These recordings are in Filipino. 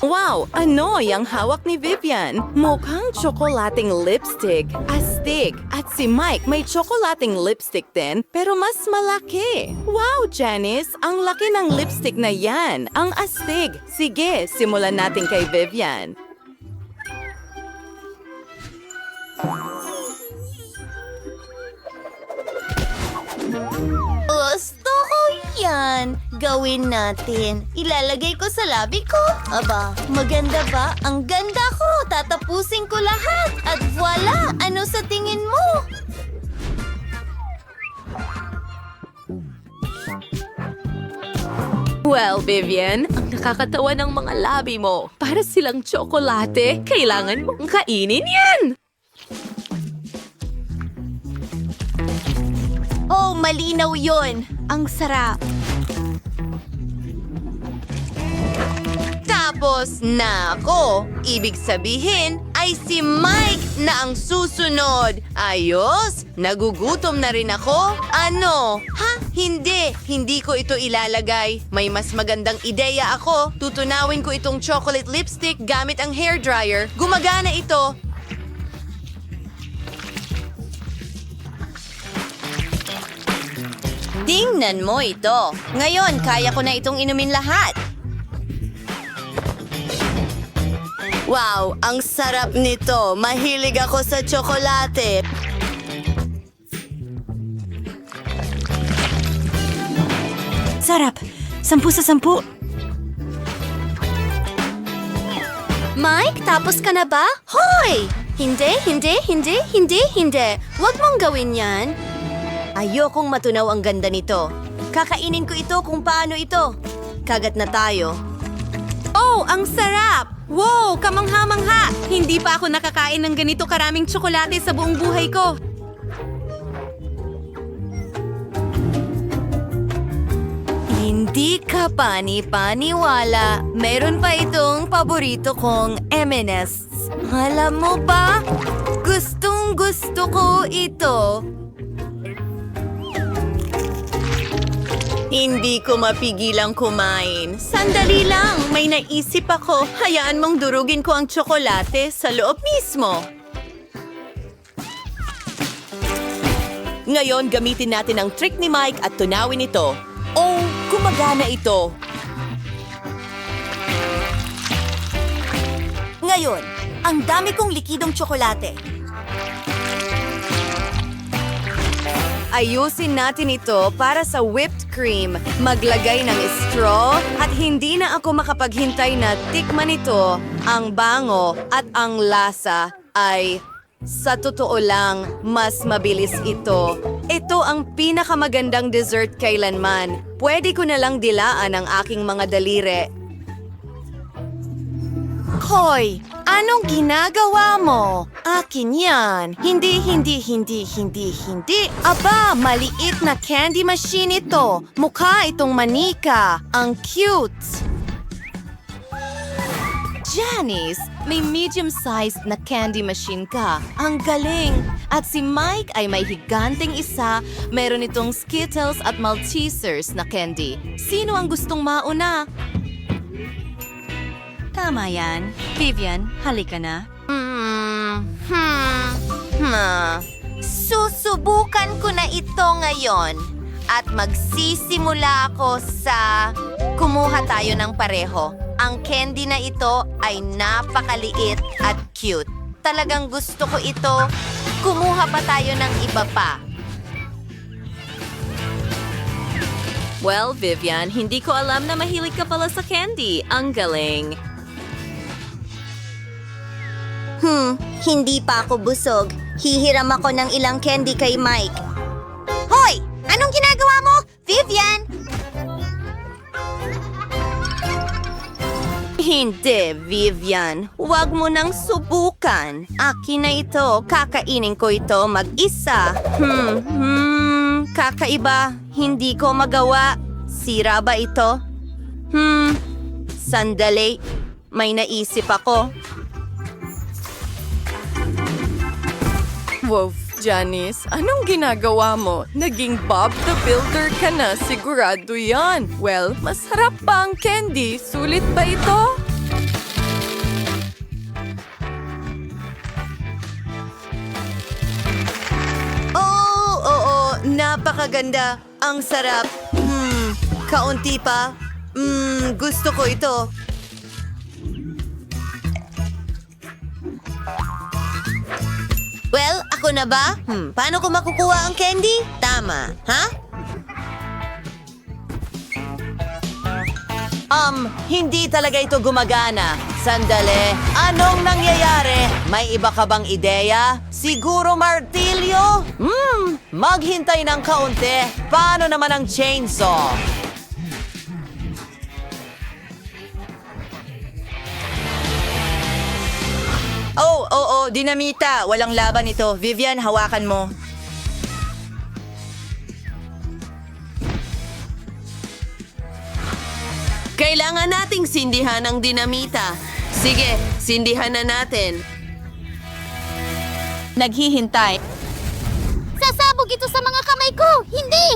Wow! Ano yung hawak ni Vivian? Mukhang tsokolating lipstick. Astig! At si Mike may tsokolating lipstick din, pero mas malaki. Wow, Janice! Ang laki ng lipstick na yan! Ang astig! Sige, simulan natin kay Vivian. Ko yan. Gawin natin. Ilalagay ko sa labi ko. Aba, maganda ba? Ang ganda ko. Tatapusin ko lahat. At voila! Ano sa tingin mo? Well, Vivian, ang nakakatawa ng mga labi mo. Para silang tsokolate, kailangan mong kainin yan! Oh, malinaw yon. Ang sarap. Tapos na ako. Ibig sabihin ay si Mike na ang susunod. Ayos? Nagugutom na rin ako? Ano? Ha? Hindi. Hindi ko ito ilalagay. May mas magandang ideya ako. Tutunawin ko itong chocolate lipstick gamit ang hair dryer. Gumagana ito. Tingnan mo ito. Ngayon, kaya ko na itong inumin lahat. Wow, ang sarap nito. Mahilig ako sa tsokolate. Sarap! Sampu sa sampu! Mike, tapos ka na ba? Hoy! Hindi, hindi, hindi, hindi, hindi. Huwag mong gawin yan. Ayokong matunaw ang ganda nito. Kakainin ko ito kung paano ito. Kagat na tayo. Oh, ang sarap! Wow, kamangha-mangha! Hindi pa ako nakakain ng ganito karaming tsokolate sa buong buhay ko. Hindi ka pani-paniwala. Meron pa itong paborito kong M&S. Alam mo ba? Gustong gusto ko ito. Hindi ko mapigilang kumain. Sandali lang, may naisip ako. Hayaan mong durugin ko ang tsokolate sa loob mismo. Ngayon, gamitin natin ang trick ni Mike at tunawin ito. Oh, gumagana ito. Ngayon, ang dami kong likidong tsokolate. Ayusin natin ito para sa whipped cream. Maglagay ng straw at hindi na ako makapaghintay na tikman ito. Ang bango at ang lasa ay sa totoo lang, mas mabilis ito. Ito ang pinakamagandang dessert kailanman. Pwede ko na lang dilaan ang aking mga daliri. Hoy! Anong ginagawa mo? Akin yan. Hindi, hindi, hindi, hindi, hindi. Aba, maliit na candy machine ito. Mukha itong manika. Ang cute. Janice, may medium-sized na candy machine ka. Ang galing! At si Mike ay may higanting isa, meron itong Skittles at Maltesers na candy. Sino ang gustong mauna? Tama yan. Vivian, halika na. Hmm, hmm, hmm. Susubukan ko na ito ngayon. At magsisimula ako sa... Kumuha tayo ng pareho. Ang candy na ito ay napakaliit at cute. Talagang gusto ko ito. Kumuha pa tayo ng iba pa. Well, Vivian, hindi ko alam na mahilig ka pala sa candy. Ang galing. Hmm, hindi pa ako busog. Hihiram ako ng ilang candy kay Mike. Hoy! Anong ginagawa mo? Vivian! Hindi, Vivian. Huwag mo nang subukan. Akin na ito. Kakainin ko ito mag-isa. Hmm, hmm, kakaiba. Hindi ko magawa. Sira ba ito? Hmm, sandali. May naisip ako. Wolf, Janice, anong ginagawa mo? Naging Bob the Builder ka na, sigurado yan. Well, masarap pa ang candy. Sulit ba ito? Oh, oo, oh, oh, napakaganda. Ang sarap. Hmm, kaunti pa. Hmm, gusto ko ito. Ako na ba? Hmm, paano ko makukuha ang candy? Tama, ha? Um, hindi talaga ito gumagana. Sandali, anong nangyayari? May iba ka bang ideya? Siguro martilyo? Hmm, maghintay ng kaunti. Paano naman ang chainsaw? Dinamita. Walang laban ito. Vivian, hawakan mo. Kailangan nating sindihan ang dinamita. Sige, sindihan na natin. Naghihintay. Sasabog ito sa mga kamay ko! Hindi!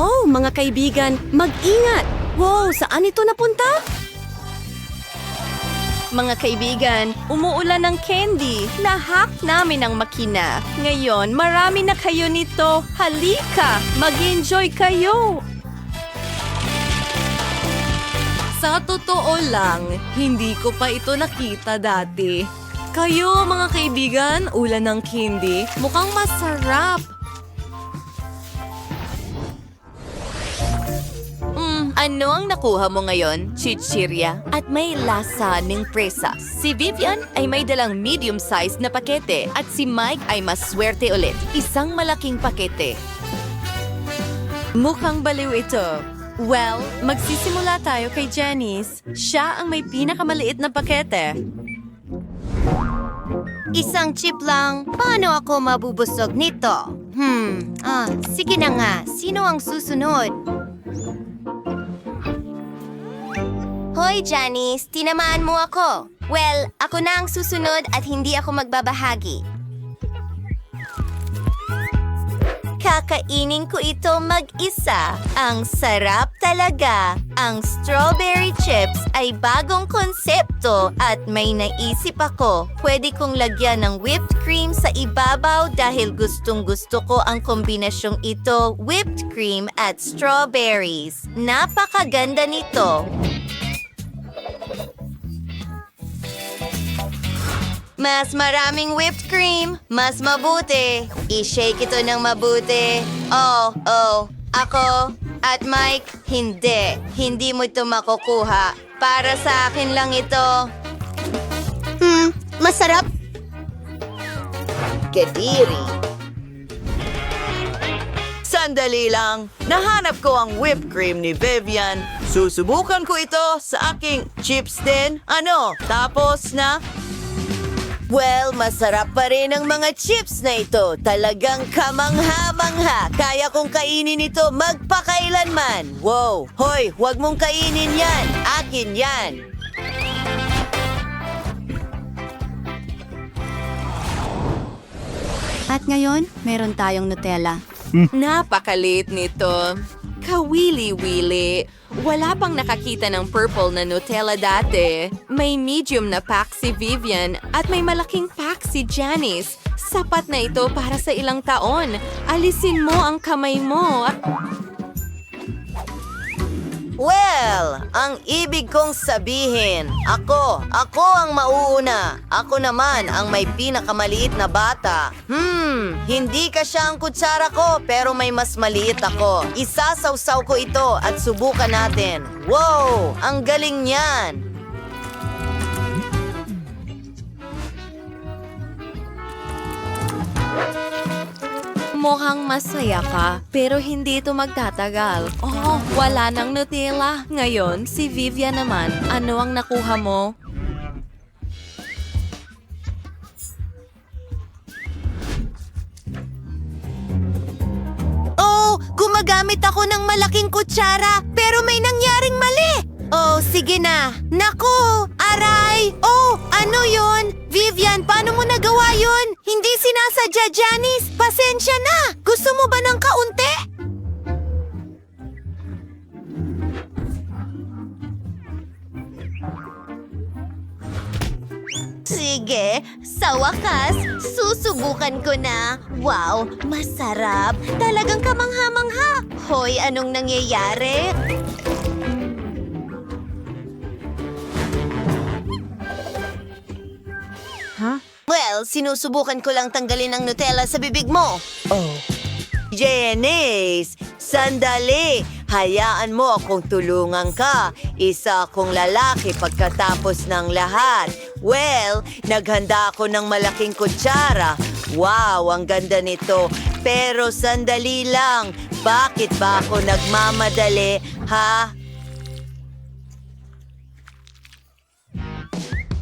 Oh, mga kaibigan, mag-ingat! Wow, saan ito napunta? Mga kaibigan, umuulan ng candy. Nahack namin ang makina. Ngayon, marami na kayo nito. Halika, mag-enjoy kayo. Sa totoo lang, hindi ko pa ito nakita dati. Kayo, mga kaibigan, ulan ng candy, mukhang masarap. Ano ang nakuha mo ngayon, chichirya? At may lasa ng presas. Si Vivian ay may dalang medium-sized na pakete at si Mike ay mas swerte ulit. Isang malaking pakete. Mukhang baliw ito. Well, magsisimula tayo kay Janice. Siya ang may pinakamaliit na pakete. Isang chip lang. Paano ako mabubusog nito? Hmm, ah, sige na nga. Sino ang susunod? Hoy, Janice. Tinamaan mo ako. Well, ako na ang susunod at hindi ako magbabahagi. Kakainin ko ito mag-isa. Ang sarap talaga. Ang strawberry chips ay bagong konsepto at may naisip ako. Pwede kong lagyan ng whipped cream sa ibabaw dahil gustong gusto ko ang kombinasyong ito, whipped cream at strawberries. Napakaganda nito. Mas maraming whipped cream, mas mabuti. I-shake ito ng mabuti. Oh, oh, ako at Mike, hindi. Hindi mo ito makukuha. Para sa akin lang ito. Hmm, masarap. Kediri. Sandali lang. Nahanap ko ang whipped cream ni Vivian. Susubukan ko ito sa aking chips din. Ano? Tapos na? Well, masarap pa rin ang mga chips na ito. Talagang kamangha-mangha. Kaya kong kainin ito magpakailanman. Wow! Hoy, huwag mong kainin yan. Akin yan. At ngayon, meron tayong Nutella. Napakaliit nito. Kawili-wili. Wala pang nakakita ng purple na Nutella dati. May medium na pack si Vivian at may malaking pack si Janice. Sapat na ito para sa ilang taon. Alisin mo ang kamay mo. Well, ang ibig kong sabihin, ako, ako ang mauuna. Ako naman ang may pinakamaliit na bata. Hmm, hindi ka siya ang kutsara ko, pero may mas maliit ako. Isasawsaw ko ito at subukan natin. Wow, ang galing niyan. Mukhang masaya ka, pero hindi ito magtatagal. Oh, wala nang Nutella. Ngayon, si Vivian naman. Ano ang nakuha mo? Oh, gumagamit ako ng malaking kutsara, pero may nangyaring mali. Oh, sige na. Naku, aray. Oh, ano yon? Vivian, paano mo nagawa yon? Hindi sinasadya, Janice. Pasensya na. Gusto mo ba ng kaunti? Sige, Sa wakas, susubukan ko na. Wow, masarap. Talagang kamangha-mangha. Hoy, anong nangyayari? Well, sinusubukan ko lang tanggalin ang Nutella sa bibig mo. Janice, sandali. Hayaan mo akong tulungan ka. Isa akong lalaki pagkatapos ng lahat. Well, naghanda ako ng malaking kutsara. Wow, ang ganda nito. Pero sandali lang. Bakit ba ako nagmamadali, ha?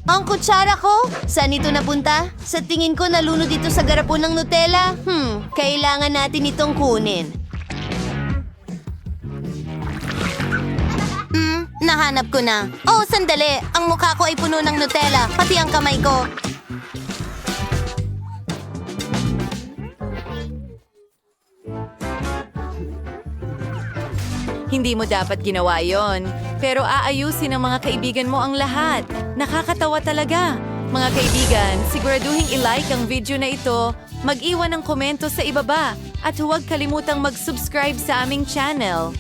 Ang kutsara ko? Saan ito napunta? Sa tingin ko nalunod dito sa garapon ng Nutella. Hmm, kailangan natin itong kunin. Hmm, nahanap ko na. Oh, sandali. Ang mukha ko ay puno ng Nutella, pati ang kamay ko. Hindi mo dapat ginawa yon. Pero aayusin ng mga kaibigan mo ang lahat. Nakakatawa talaga. Mga kaibigan, siguraduhin i-like ang video na ito, mag-iwan ng komento sa ibaba, at huwag kalimutang mag-subscribe sa aming channel.